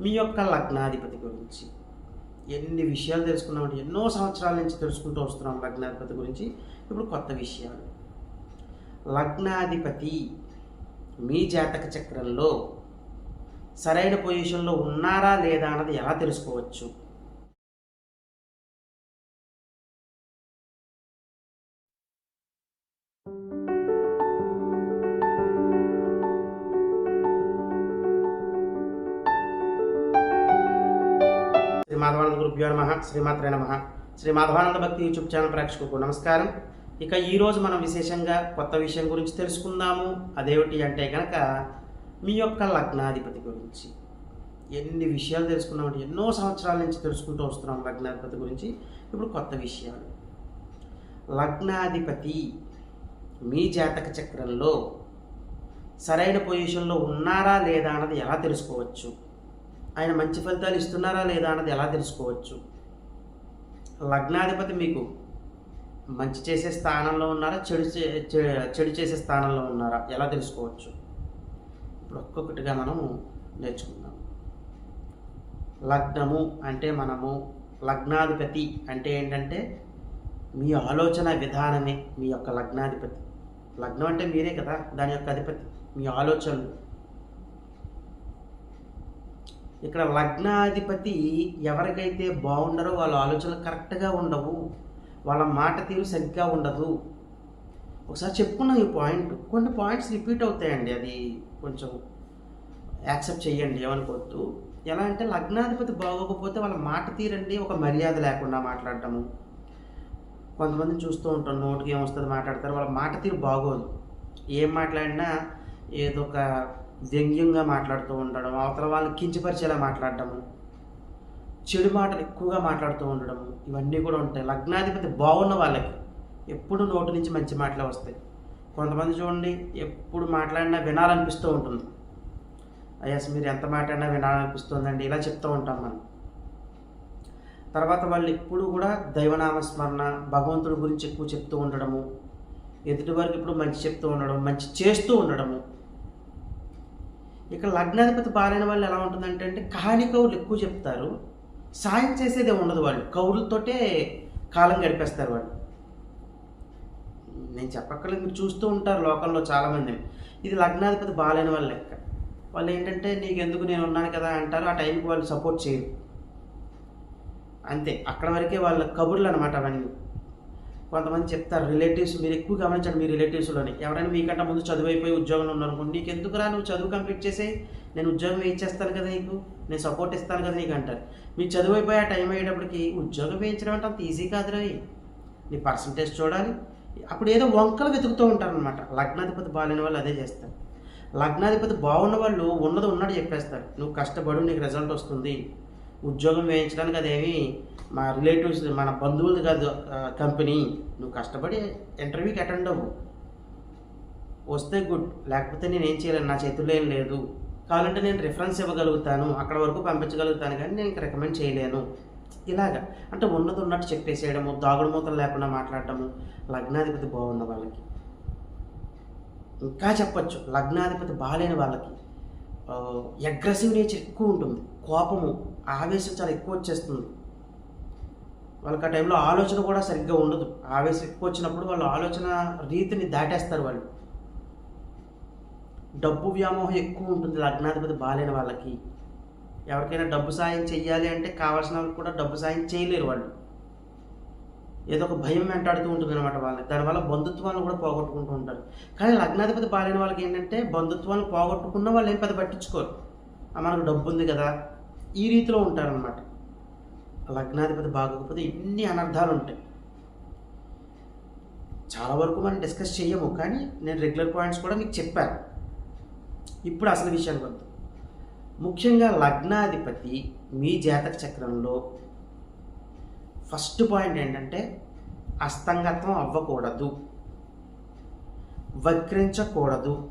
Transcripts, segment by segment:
మీ యొక్క లగ్నాధిపతి గురించి. ఎన్ని విషయాలు తెలుసుకున్నామంటే ఎన్నో సంవత్సరాల నుంచి తెలుసుకుంటూ వస్తున్నాం లగ్నాధిపతి గురించి. ఇప్పుడు కొత్త విషయాలు. లగ్నాధిపతి మీ జాతక చక్రంలో సరైన పొజిషన్లో ఉన్నారా లేదా అన్నది ఎలా తెలుసుకోవచ్చు? శ్రీ మాధవానంద గురుభ్యో నమ శ్రీమాత్రే నమ. శ్రీ మాధవానంద భక్తి యూట్యూబ్ ఛానల్ ప్రేక్షకులకు నమస్కారం. ఇక ఈరోజు మనం విశేషంగా కొత్త విషయం గురించి తెలుసుకుందాము. అదేమిటి అంటే కనుక మీ యొక్క లగ్నాధిపతి గురించి. ఎన్ని విషయాలు తెలుసుకున్నామంటే ఎన్నో సంవత్సరాల నుంచి తెలుసుకుంటూ వస్తున్నాం లగ్నాధిపతి గురించి. ఇప్పుడు కొత్త విషయాలు. లగ్నాధిపతి మీ జాతక చక్రంలో సరైన పొజిషన్లో ఉన్నారా లేదా అన్నది ఎలా తెలుసుకోవచ్చు? ఆయన మంచి ఫలితాలు ఇస్తున్నారా లేదా అన్నది ఎలా తెలుసుకోవచ్చు? లగ్నాధిపతి మీకు మంచి చేసే స్థానంలో ఉన్నారా? చెడు చే- చె- చెడు చేసే స్థానంలో ఉన్నారా? ఎలా తెలుసుకోవచ్చు? ఇప్పుడు ఒక్కొక్కటిగా మనము నేర్చుకుందాం. లగ్నము అంటే మనము లగ్నాధిపతి అంటే ఏంటంటే మీ ఆలోచన విధానమే మీ యొక్క లగ్నాధిపతి. లగ్నం అంటే మీరే కదా దాని యొక్క అధిపతి. మీ ఆలోచనలు ఇక్కడ లగ్నాధిపతి ఎవరికైతే బాగుండరో వాళ్ళ ఆలోచనలు కరెక్ట్గా ఉండవు వాళ్ళ మాట తీరు సరిగ్గా ఉండదు. ఒకసారి చెప్పుకున్నాం ఈ పాయింట్. కొన్ని పాయింట్స్ రిపీట్ అవుతాయండి అది కొంచెం యాక్సెప్ట్ చేయండి ఏమనుకోవద్దు. ఎలా అంటే లగ్నాధిపతి బాగోకపోతే వాళ్ళ మాట తీరండి ఒక మర్యాద లేకుండా మాట్లాడటము. కొంతమందిని చూస్తూ ఉంటాం నోటికి ఏమొస్తుంది మాట్లాడతారు వాళ్ళ మాట తీరు బాగోదు. ఏం మాట్లాడినా ఏదో ఒక వ్యంగ్యంగా మాట్లాడుతూ ఉండడం అవతల వాళ్ళని కించపరిచేలా మాట్లాడటము చెడు మాటలు ఎక్కువగా మాట్లాడుతూ ఉండడము ఇవన్నీ కూడా ఉంటాయి. లగ్నాధిపతి బాగున్న వాళ్ళకి ఎప్పుడు నోటి నుంచి మంచి మాటలే వస్తాయి. కొంతమంది చూడండి ఎప్పుడు మాట్లాడినా వినాలనిపిస్తూ ఉంటుంది. అయ్యాస్ మీరు ఎంత మాట్లాడినా వినాలనిపిస్తుందండి ఇలా చెప్తూ ఉంటాం మనం. తర్వాత వాళ్ళు ఎప్పుడు కూడా దైవనామస్మరణ భగవంతుడి గురించి ఎక్కువ చెప్తూ ఉండడము ఎదుటి వారికి ఇప్పుడు మంచి చెప్తూ ఉండడం మంచి చేస్తూ ఉండడము ఇక లగ్నాధిపతి బాలైన వాళ్ళు ఎలా ఉంటుందంటే అంటే కహాని కవులు ఎక్కువ చెప్తారు. సాయం చేసేదే ఉండదు వాళ్ళు. కవులతోటే కాలం గడిపేస్తారు వాళ్ళు. నేను చెప్పక్కర్లేదు మీరు చూస్తూ ఉంటారు లోకల్లో చాలామంది. ఇది లగ్నాధిపతి బాలైన వాళ్ళ లెక్క. వాళ్ళు ఏంటంటే నీకు ఎందుకు నేను ఉన్నాను కదా అంటారు. ఆ టైంకి వాళ్ళు సపోర్ట్ చేయరు. అంతే. అక్కడ వరకే వాళ్ళ కబుర్లు అనమాట అవన్నీ. కొంతమంది చెప్తారు రిలేటివ్స్ మీరు ఎక్కువ గమనించండి మీ రిలేటివ్స్లోని ఎవరైనా మీకంటే ముందు చదువు అయిపోయి ఉద్యోగంలో ఉన్నారనుకోండి నీకు ఎందుకురా నువ్వు చదువు కంప్లీట్ చేసే? నేను ఉద్యోగం వేయించేస్తాను కదా నీకు నేను సపోర్ట్ ఇస్తాను కదా నీకు అంటారు. మీ చదువు అయిపోయి ఆ టైం అయ్యేటప్పటికి ఉద్యోగం వేయించడం అంటే అంత ఈజీ కాదురా నీ పర్సంటేజ్ చూడాలి. అప్పుడు ఏదో వంకలు వెతుకుతూ ఉంటారనమాట లగ్నాధిపతి బాగాలేని వాళ్ళు అదే చేస్తారు. లగ్నాధిపతి బాగున్న వాళ్ళు ఉన్నది ఉన్నట్టు చెప్పేస్తారు. నువ్వు కష్టపడు నీకు రిజల్ట్ వస్తుంది. ఉద్యోగం వేయించడానికి అదేమి మా రిలేటివ్స్ మన బంధువులు కాదు కంపెనీ. నువ్వు కష్టపడి ఇంటర్వ్యూకి అటెండ్ అవ్వు. వస్తే గుడ్. లేకపోతే నేను ఏం చేయలేను. నా చేతుల్లో ఏం లేదు. కావాలంటే నేను రిఫరెన్స్ ఇవ్వగలుగుతాను. అక్కడ వరకు పంపించగలుగుతాను. కానీ నేను ఇంకా రికమెండ్ చేయలేను. ఇలాగా. అంటే ఉన్నది ఉన్నట్టు చెప్పేసేయడము దాగుడు మూతలు లేకుండా మాట్లాడటము లగ్నాధిపతి బాగున్న వాళ్ళకి. ఇంకా చెప్పచ్చు. లగ్నాధిపతి బాగాలేని వాళ్ళకి. అగ్రెసివ్ నేచర్ ఎక్కువ ఉంటుంది. కోపము ఆవేశం చాలా ఎక్కువ వచ్చేస్తుంది. వాళ్ళకి ఆ టైంలో ఆలోచన కూడా సరిగ్గా ఉండదు. ఆవేశం ఎక్కువ వచ్చినప్పుడు వాళ్ళ ఆలోచన రీతిని దాటేస్తారు వాళ్ళు. డబ్బు వ్యామోహం ఎక్కువ ఉంటుంది లగ్నాధిపతి బాగాలేని వాళ్ళకి. ఎవరికైనా డబ్బు సాయం చేయాలి అంటే కావాల్సిన వాళ్ళు కూడా డబ్బు సాయం చేయలేరు వాళ్ళు. ఏదో ఒక భయం వెంటాడుతూ ఉంటుంది అనమాట వాళ్ళకి దానివల్ల బంధుత్వాలను కూడా పోగొట్టుకుంటూ ఉంటారు. కానీ లగ్నాధిపతి బాలేని వాళ్ళకి ఏంటంటే బంధుత్వాలను పోగొట్టుకున్న వాళ్ళు ఏం పెద్ద పట్టించుకోరు. మనకు డబ్బు ఉంది కదా. ఈ రీతిలో ఉంటారనమాట లగ్నాధిపతి బాగోకపోతే ఇన్ని అనర్థాలు ఉంటాయి. చాలా వరకు మనం డిస్కస్ చేయము కానీ నేను రెగ్యులర్ పాయింట్స్ కూడా మీకు చెప్పాను. ఇప్పుడు అసలు విషయానికి వద్దు. ముఖ్యంగా లగ్నాధిపతి మీ జాతక చక్రంలో ఫస్ట్ పాయింట్ ఏంటంటే అస్తంగత్వం అవ్వకూడదు. వక్రించకూడదు.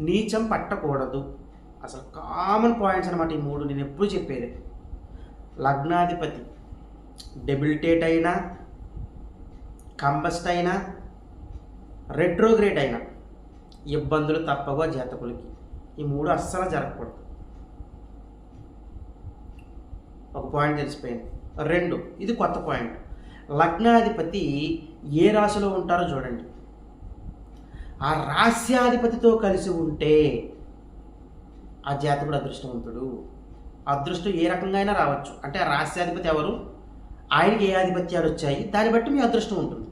నీచం పట్టకూడదు. అసలు కామన్ పాయింట్స్ అనమాట ఈ మూడు. నేను ఎప్పుడు చెప్పేది? లగ్నాధిపతి డెబిలిటేట్ అయినా కంబస్ట్ అయినా రెట్రోగ్రేట్ అయినా ఇబ్బందులు తప్పగా జాతకులకి. ఈ మూడు అస్సలు జరగకూడదు. ఒక పాయింట్ తెలిసిపోయింది. రెండు. ఇది కొత్త పాయింట్. లగ్నాధిపతి ఏ రాశిలో ఉంటారో చూడండి. ఆ రాస్యాధిపతితో కలిసి ఉంటే ఆ జాతకుడు అదృష్టవంతుడు. అదృష్టం ఏ రకంగా అయినా రావచ్చు. అంటే ఆ రాస్యాధిపతి ఎవరు? ఆయనకి ఏ ఆధిపత్యాలు వచ్చాయి? దాన్ని బట్టి మీ అదృష్టం ఉంటుంది.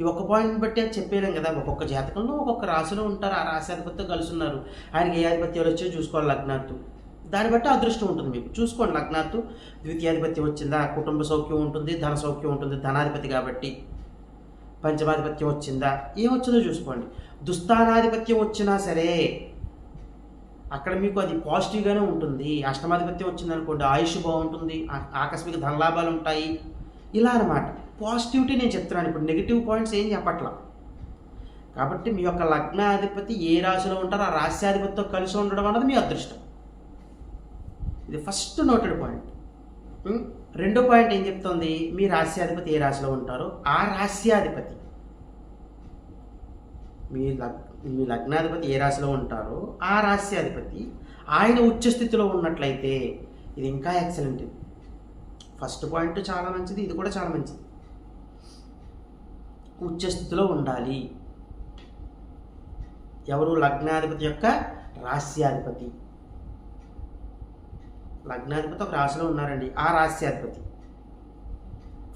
ఈ ఒక్క పాయింట్ బట్టి అది చెప్పేయలేం కదా. ఒక్కొక్క జాతకంలో ఒక్కొక్క రాశిలో ఉంటారు. ఆ రాశ్యాధిపతితో కలిసి ఉన్నారు. ఆయనకి ఏ ఆధిపత్యాలు వచ్చాయో చూసుకోవాలి లగ్నాత్తు దాన్ని బట్టి అదృష్టం ఉంటుంది మీకు. చూసుకోండి లగ్నాత్తు. ద్వితీయాధిపత్యం వచ్చిందా? కుటుంబ సౌఖ్యం ఉంటుంది ధన సౌఖ్యం ఉంటుంది ధనాధిపతి కాబట్టి పంచమాధిపత్యం వచ్చిందా? ఏమొచ్చిందో చూసుకోండి. దుస్థానాధిపత్యం వచ్చినా సరే అక్కడ మీకు అది పాజిటివ్గానే ఉంటుంది. అష్టమాధిపత్యం వచ్చింది అనుకోండి ఆయుష్ బాగుంటుంది ఆకస్మిక ధనలాభాలు ఉంటాయి. ఇలా అనమాట పాజిటివిటీ నేను చెప్తున్నాను. ఇప్పుడు నెగిటివ్ పాయింట్స్ ఏం చెప్పట్లా. కాబట్టి మీ యొక్క లగ్నాధిపతి ఏ రాశిలో ఉంటారో ఆ రాశ్యాధిపతితో కలిసి ఉండడం అన్నది మీ అదృష్టం. ఇది ఫస్ట్ నోటెడ్ పాయింట్ రెండో పాయింట్ ఏం చెప్తుంది? మీ రాశ్యాధిపతి ఏ రాశిలో ఉంటారో ఆ రాశ్యాధిపతి. మీ లగ్ మీ లగ్నాధిపతి ఏ రాశిలో ఉంటారో ఆ రాశ్యాధిపతి ఆయన ఉచ్చస్థితిలో ఉన్నట్లయితే ఇది ఇంకా ఎక్సలెంట్ ఇది ఫస్ట్ పాయింట్ చాలా మంచిది ఇది కూడా చాలా మంచిది. ఉచ్చస్థితిలో ఉండాలి. ఎవరు? లగ్నాధిపతి యొక్క రాస్యాధిపతి లగ్నాధిపతి ఒక రాశిలో ఉన్నారండి. ఆ రాశ్యాధిపతి.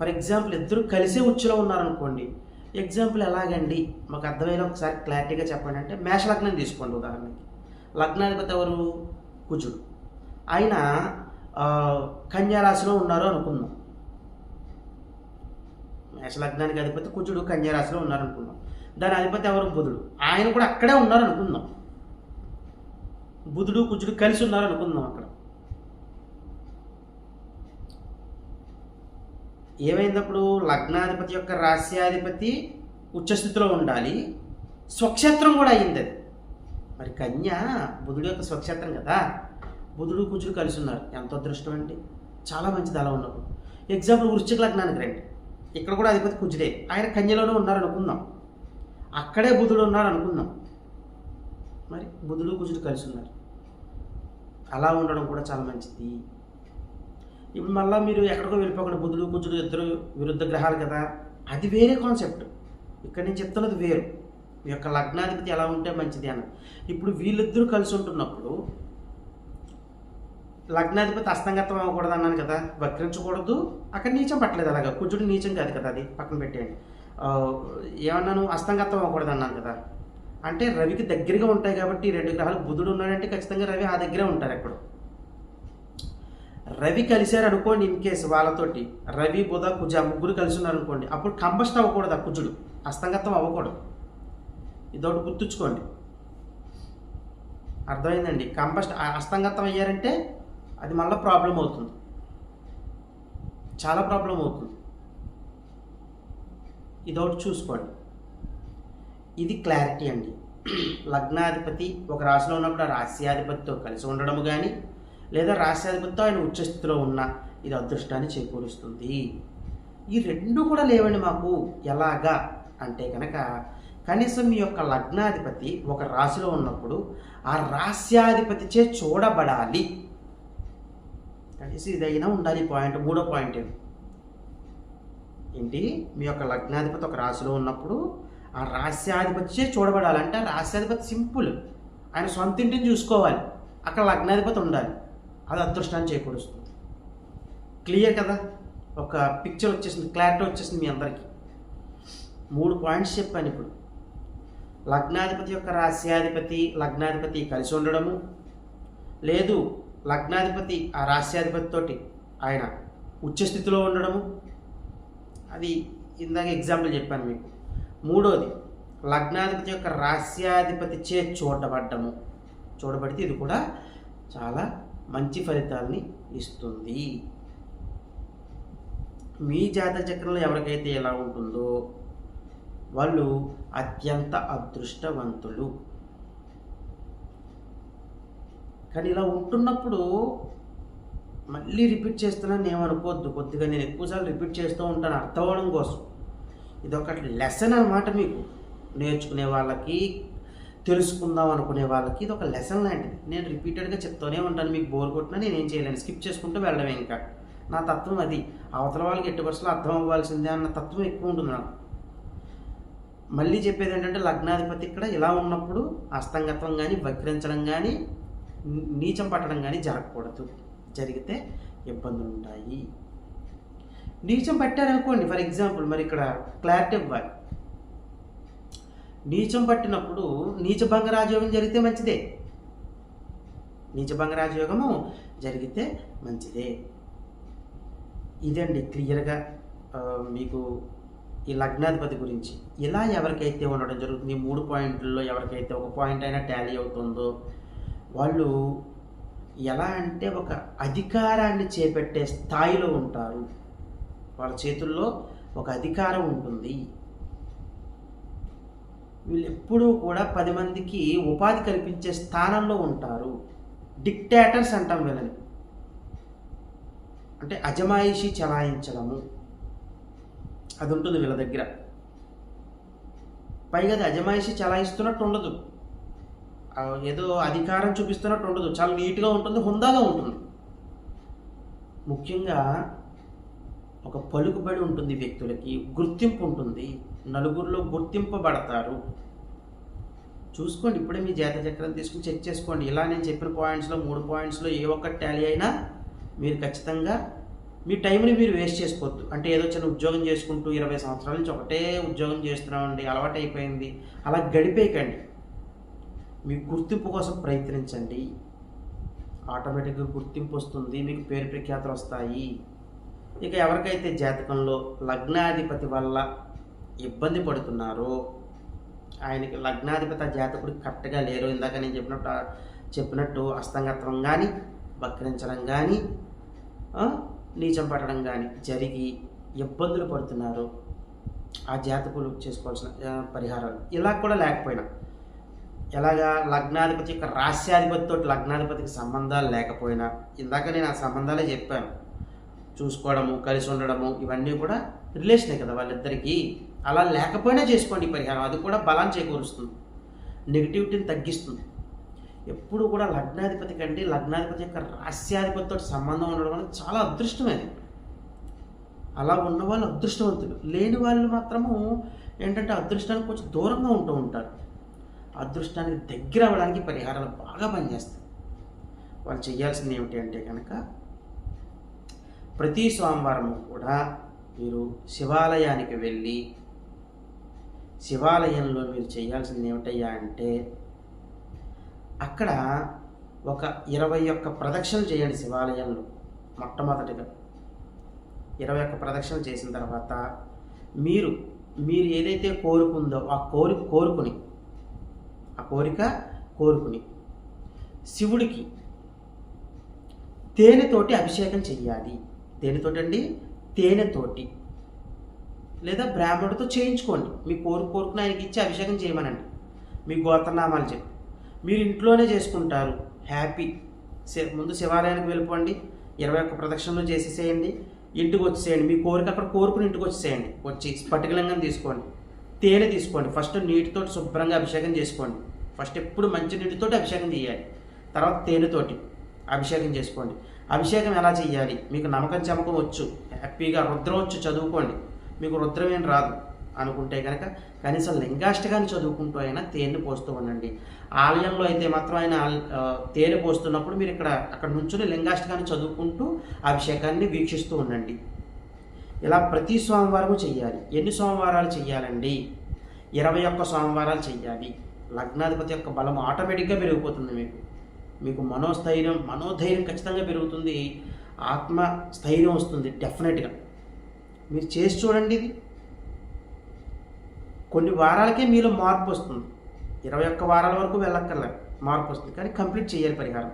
ఫర్ ఎగ్జాంపుల్ ఇద్దరు కలిసే ఉచ్చులో ఉన్నారనుకోండి ఎగ్జాంపుల్ ఎలాగండి? మాకు అర్థమైన ఒకసారి క్లారిటీగా చెప్పండి. అంటే మేష లగ్నం తీసుకోండి ఉదాహరణకి. లగ్నాధిపతి ఎవరు? కుజుడు. ఆయన కన్యారాశిలో ఉన్నారు అనుకుందాం. మేష లగ్నానికి అధిపతి కుజుడు కన్యారాశిలో ఉన్నారు అనుకుందాం. దాని అధిపతి ఎవరు? బుధుడు. ఆయన కూడా అక్కడే ఉన్నారు అనుకుందాం. బుధుడు కుజుడు కలిసి ఉన్నారు అనుకుందాం అక్కడ. ఏమైందప్పుడు లగ్నాధిపతి యొక్క రాస్యాధిపతి ఉచ్చస్థితిలో ఉండాలి. స్వక్షేత్రం కూడా అయింది అది. మరి కన్య బుధుడు యొక్క స్వక్షేత్రం కదా. బుధుడు కుజుడు కలిసి ఉన్నారు ఎంత అదృష్టం అండి. చాలా మంచిది అలా ఉన్నప్పుడు. ఎగ్జాంపుల్ వృశ్చిక లగ్నానికి రండి. ఇక్కడ కూడా అధిపతి కుజుడే. ఆయన కన్యలోనే ఉన్నారు అనుకుందాం. అక్కడే బుధుడు ఉన్నారు అనుకుందాం. మరి బుధుడు కుజుడు కలిసి ఉన్నారు అలా ఉండడం కూడా చాలా మంచిది. ఇప్పుడు మళ్ళీ మీరు ఎక్కడికో వెళ్ళిపోకుండా బుద్ధుడు కుజుడు ఇద్దరు విరుద్ధ గ్రహాలు కదా? అది వేరే కాన్సెప్ట్ ఇక్కడ నేను చెప్తున్నది వేరు. మీ యొక్క లగ్నాధిపతి ఎలా ఉంటే మంచిది అని ఇప్పుడు వీళ్ళిద్దరూ కలిసి ఉంటున్నప్పుడు లగ్నాధిపతి అస్తంగతం అవ్వకూడదు అన్నాను కదా? వక్రించకూడదు. అక్కడ నీచం పట్టలేదు అలాగా. కుజుడు నీచం కాదు కదా అది? పక్కన పెట్టేయండి. ఏమన్నాను? అస్తంగతం అవ్వకూడదు అన్నాను కదా? అంటే రవికి దగ్గరగా ఉంటాయి కాబట్టి ఈ రెండు గ్రహాలు బుధుడు ఉన్నాడంటే ఖచ్చితంగా రవి ఆ దగ్గరే ఉంటారు ఎక్కడో. రవి కలిశారు అనుకోండి ఇన్ కేసు వాళ్ళతోటి. రవి బుధ కుజ ముగ్గురు కలిసి ఉన్నారు అనుకోండి అప్పుడు కంబస్ట్ అవ్వకూడదు ఆ కుజుడు. అస్తంగతం అవ్వకూడదు. ఇదొకటి గుర్తుంచుకోండి. అర్థమైందండి? కంబస్ట్ అస్తంగతం అయ్యారంటే అది మళ్ళీ ప్రాబ్లం అవుతుంది. చాలా ప్రాబ్లం అవుతుంది. ఇదొకటి చూసుకోండి. ఇది క్లారిటీ అండి. లగ్నాధిపతి ఒక రాశిలో ఉన్నప్పుడు ఆ రాశ్యాధిపతితో కలిసి ఉండడము కానీ లేదా రాశ్యాధిపతితో ఆయన ఉచ్చస్థితిలో ఉన్న ఇది అదృష్టాన్ని చేకూరుస్తుంది. ఈ రెండు కూడా లేవండి మాకు. ఎలాగా? అంటే కనుక కనీసం మీ యొక్క లగ్నాధిపతి ఒక రాశిలో ఉన్నప్పుడు ఆ రాస్యాధిపతిచే చూడబడాలి. కనీసం ఇదైనా ఉండాలి. పాయింట్ మూడో పాయింట్ ఏంటి? మీ యొక్క లగ్నాధిపతి ఒక రాశిలో ఉన్నప్పుడు ఆ రాస్యాధిపతిచే చూడబడాలి. అంటే ఆ రాస్యాధిపతి సింపుల్. ఆయన సొంత ఇంటిని చూసుకోవాలి. అక్కడ లగ్నాధిపతి ఉండాలి. అది అదృష్టాన్ని చేకూరుస్తుంది. క్లియర్ కదా? ఒక పిక్చర్ వచ్చేసింది క్లారిటీ వచ్చేసింది మీ అందరికీ. మూడు పాయింట్స్ చెప్పాను ఇప్పుడు. లగ్నాధిపతి యొక్క రాస్యాధిపతి లగ్నాధిపతి కలిసి ఉండడము. లేదు లగ్నాధిపతి ఆ రాస్యాధిపతితోటి ఆయన ఉచ్చస్థితిలో ఉండడము. అది ఇందాక ఎగ్జాంపుల్ చెప్పాను మీకు. మూడోది లగ్నాధిపతి యొక్క రాస్యాధిపతి చే చూడబడ్డము. చూడబడితే ఇది కూడా చాలా మంచి ఫలితాలని ఇస్తుంది. మీ జాతక చక్రంలో ఎవరికైతే ఎలా ఉంటుందో వాళ్ళు అత్యంత అదృష్టవంతులు. కానీ ఇలా ఉంటున్నప్పుడు మళ్ళీ రిపీట్ చేస్తున్నాను ఏమనుకోవద్దు కొద్దిగా నేను ఎక్కువసార్లు రిపీట్ చేస్తూ ఉంటాను అర్థం అవడం కోసం. ఇది ఒక లెసన్ అనమాట మీకు. నేర్చుకునే వాళ్ళకి తెలుసుకుందాం అనుకునే వాళ్ళకి ఇది ఒక లెసన్ లాంటిది. నేను రిపీటెడ్గా చెప్తూనే ఉంటాను మీకు బోర్ కొట్టినా నేనేం చేయలేను. స్కిప్ చేసుకుంటూ వెళ్ళడమే ఇంకా. నా తత్వం అది. అవతల వాళ్ళకి ఎట్టి పరిస్థితుల్లో అర్థం అవ్వాల్సిందే అన్న తత్వం ఎక్కువ ఉంటుంది నాకు. మళ్ళీ చెప్పేది ఏంటంటే లగ్నాధిపతి ఇక్కడ ఇలా ఉన్నప్పుడు అస్తంగత్వం కానీ వక్రించడం కానీ నీచం పట్టడం కానీ జరగకూడదు. జరిగితే ఇబ్బందులు ఉంటాయి. నీచం పట్టారనుకోండి ఫర్ ఎగ్జాంపుల్ మరి ఇక్కడ క్లారిటీ ఇవ్వాలి. నీచం పట్టినప్పుడు నీచభంగ రాజయోగం జరిగితే మంచిదే. నీచభంగ రాజయోగము జరిగితే మంచిదే. ఇదండి క్లియర్గా మీకు ఈ లగ్నాధిపతి గురించి. ఇలా ఎవరికైతే ఉండడం జరుగుతుంది మూడు పాయింట్లలో ఎవరికైతే ఒక పాయింట్ అయినా టాలీ అవుతుందో వాళ్ళు ఎలా అంటే ఒక అధికారాన్ని చేపట్టే స్థాయిలో ఉంటారు. వాళ్ళ చేతుల్లో ఒక అధికారం ఉంటుంది. వీళ్ళు ఎప్పుడూ కూడా పది మందికి ఉపాధి కల్పించే స్థానంలో ఉంటారు. డిక్టేటర్స్ అంటాం వీళ్ళని. అంటే అజమాయిషి చలాయించడము. అది ఉంటుంది వీళ్ళ దగ్గర. పైగా అది అజమాయిషి చలాయిస్తున్నట్టు ఉండదు. ఏదో అధికారం చూపిస్తున్నట్టు ఉండదు. చాలా నీట్గా ఉంటుంది హుందాగా ఉంటుంది. ముఖ్యంగా ఒక పలుకుబడి ఉంటుంది వ్యక్తులకి గుర్తింపు ఉంటుంది. నలుగురిలో గుర్తింపబడతారు. చూసుకోండి ఇప్పుడే మీ జాత చక్రం తీసుకుని చెక్ చేసుకోండి. ఇలా నేను చెప్పిన పాయింట్స్లో మూడు పాయింట్స్లో ఏ ఒక్క టాలీ అయినా మీరు ఖచ్చితంగా మీ టైంని మీరు వేస్ట్ చేసుకోవద్దు. అంటే ఏదో చిన్న ఉద్యోగం చేసుకుంటూ ఇరవై సంవత్సరాల నుంచి ఒకటే ఉద్యోగం చేస్తున్నామండి అలవాటు అయిపోయింది అలా గడిపేయకండి. మీ గుర్తింపు కోసం ప్రయత్నించండి. ఆటోమేటిక్గా గుర్తింపు వస్తుంది మీకు పేరు ప్రఖ్యాతలు వస్తాయి. ఇక ఎవరికైతే జాతకంలో లగ్నాధిపతి వల్ల ఇబ్బంది పడుతున్నారు. ఆయనకి లగ్నాధిపతి ఆ జాతకుడు కరెక్ట్గా లేరు. ఇందాక నేను చెప్పినట్టు చెప్పినట్టు అస్తంగత్వం కానీ వక్రించడం కానీ నీచం పట్టడం కానీ జరిగి ఇబ్బందులు పడుతున్నారు. ఆ జాతకులు చేసుకోవాల్సిన పరిహారాలు. ఇలా కూడా లేకపోయినా ఎలాగా లగ్నాధిపతి యొక్క రాస్యాధిపతితో లగ్నాధిపతికి సంబంధాలు లేకపోయినా ఇందాక నేను ఆ సంబంధాలే చెప్పాను. చూసుకోవడము కలిసి ఉండడము ఇవన్నీ కూడా రిలేషనే కదా వాళ్ళిద్దరికీ. అలా లేకపోయినా చేసుకోండి పరిహారం. అది కూడా బలం చేకూరుస్తుంది. నెగిటివిటీని తగ్గిస్తుంది. ఎప్పుడు కూడా లగ్నాధిపతి కంటే లగ్నాధిపతి యొక్క రాస్యాధిపతితో సంబంధం ఉండడం అనేది చాలా అదృష్టమేది అలా ఉన్న వాళ్ళు అదృష్టవంతులు. లేని వాళ్ళు మాత్రము ఏంటంటే అదృష్టానికి కొంచెం దూరంగా ఉంటూ ఉంటారు. అదృష్టానికి దగ్గర అవ్వడానికి పరిహారాలు బాగా పనిచేస్తాయి. వాళ్ళు చేయాల్సింది ఏమిటి అంటే కనుక ప్రతి సోమవారం కూడా మీరు శివాలయానికి వెళ్ళి శివాలయంలో మీరు చేయాల్సింది ఏమిటయ్యా అంటే అక్కడ ఒక ఇరవై ఒక్క ప్రదక్షిణలు చేయండి శివాలయంలో మొట్టమొదటిగా. ఇరవై ఒక్క ప్రదక్షిణలు చేసిన తర్వాత మీరు మీరు ఏదైతే కోరుకుందో ఆ కోరిక కోరుకుని ఆ కోరిక కోరుకుని శివుడికి తేనెతోటి అభిషేకం చెయ్యాలి. తేనెతోటి అండి తేనెతోటి. లేదా బ్రాహ్మణుడితో చేయించుకోండి. మీ కోరిక కోరుకుని ఆయనకి ఇచ్చి అభిషేకం చేయమనండి. మీ గోత్రనామాలు చెప్పి. మీరు ఇంట్లోనే చేసుకుంటారు. హ్యాపీ. ముందు శివాలయానికి వెళ్ళిపోండి. ఇరవై ఒక్క ప్రదక్షిణలు చేసేసేయండి. ఇంటికి వచ్చేసేయండి. మీ కోరిక అక్కడ కోరుకుని ఇంటికి వచ్చేసేయండి. వచ్చి స్ఫటికలింగం తీసుకోండి. తేనె తీసుకోండి. ఫస్ట్ నీటితో శుభ్రంగా అభిషేకం చేసుకోండి. ఫస్ట్ ఎప్పుడు మంచి నీటితో అభిషేకం చేయాలి. తర్వాత తేనెతోటి అభిషేకం చేసుకోండి. అభిషేకం ఎలా చేయాలి? మీకు నమ్మకం చమకం వచ్చు. హ్యాపీగా రుద్రం వచ్చు. చదువుకోండి. మీకు రుద్రం ఏం రాదు అనుకుంటే కనుక కనీసం లింగాష్టకాన్ని చదువుకుంటూ అయినా తేనె పోస్తూ ఉండండి. ఆలయంలో అయితే మాత్రం ఆయన తేనె పోస్తున్నప్పుడు మీరు ఇక్కడ అక్కడ నుంచుని లింగాష్టకాన్ని చదువుకుంటూ అభిషేకాన్ని వీక్షిస్తూ ఉండండి. ఇలా ప్రతి సోమవారము చెయ్యాలి. ఎన్ని సోమవారాలు చెయ్యాలండి? ఇరవై ఒక్క సోమవారాలు చెయ్యాలి. లగ్నాధిపతి యొక్క బలం ఆటోమేటిక్గా పెరిగిపోతుంది మీకు. మీకు మనోస్థైర్యం మనోధైర్యం ఖచ్చితంగా పెరుగుతుంది. ఆత్మ స్థైర్యం వస్తుంది డెఫినెట్గా. మీరు చేసి చూడండి ఇది. కొన్ని వారాలకే మీలో మార్పు వస్తుంది. ఇరవై ఒక్క వారాల వరకు వెళ్ళక్కర్లే మార్పు వస్తుంది. కానీ కంప్లీట్ చేయాలి పరిహారం.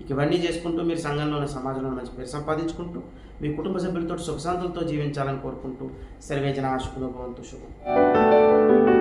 ఇక ఇవన్నీ చేసుకుంటూ మీరు సంఘంలోని సమాజంలో మంచి పేరు సంపాదించుకుంటూ మీ కుటుంబ సభ్యులతో సుఖశాంతులతో జీవించాలని కోరుకుంటూ సర్వేజన ఆశుకులో భవంతు శుభం.